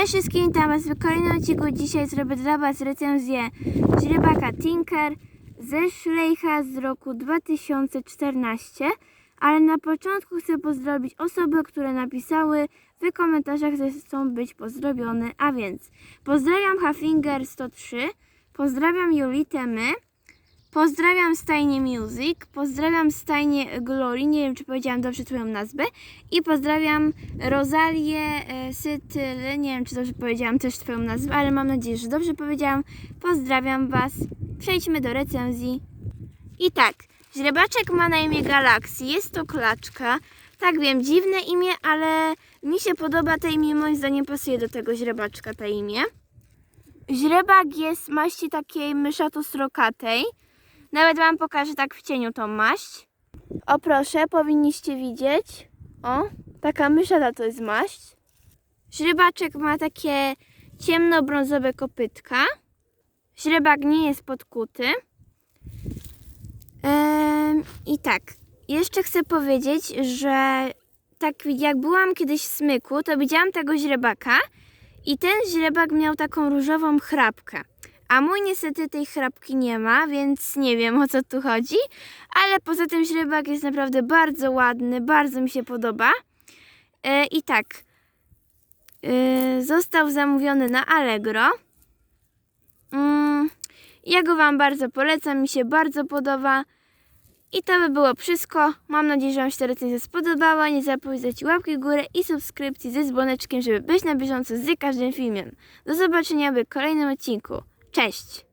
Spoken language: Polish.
Cześć wszystkim, witam was w kolejnym odcinku. Dzisiaj zrobię dla was recenzję źrebaka Tinker ze Szlejcha z roku 2014. Ale na początku chcę pozdrowić osoby, które napisały w komentarzach, że chcą być pozdrowione. A więc pozdrawiam Hafinger 103, pozdrawiam Julitę My, Pozdrawiam stajnię Music, pozdrawiam stajnię Glory, nie wiem czy powiedziałam dobrze twoją nazwę i pozdrawiam Rozalię e, Sytyl, nie wiem czy dobrze powiedziałam też twoją nazwę, ale mam nadzieję, że dobrze powiedziałam. Pozdrawiam was. Przejdźmy do recenzji. I tak, źrebaczek ma na imię Galaxy, jest to klaczka. Tak wiem, dziwne imię, ale mi się podoba to imię, moim zdaniem pasuje do tego źrebaczka to imię. Źrebak jest maści takiej myszato-srokatej. Nawet wam pokażę tak w cieniu tą maść. O proszę, powinniście widzieć. O, taka myszata to jest maść. Źrebaczek ma takie ciemno-brązowe kopytka. Źrebak nie jest podkuty. I tak, jeszcze chcę powiedzieć, że tak jak byłam kiedyś w smyku, to widziałam tego źrebaka i ten źrebak miał taką różową chrapkę. A mój niestety tej chrapki nie ma, więc nie wiem o co tu chodzi. Ale poza tym źrebak jest naprawdę bardzo ładny, bardzo mi się podoba. E, I tak, e, został zamówiony na Allegro. Mm, ja go Wam bardzo polecam, mi się bardzo podoba. I to by było wszystko. Mam nadzieję, że Wam się ta recenzja spodobała. Nie zapomnijcie łapki w górę i subskrypcji ze dzwoneczkiem, żeby być na bieżąco z każdym filmem. Do zobaczenia w kolejnym odcinku. Cześć!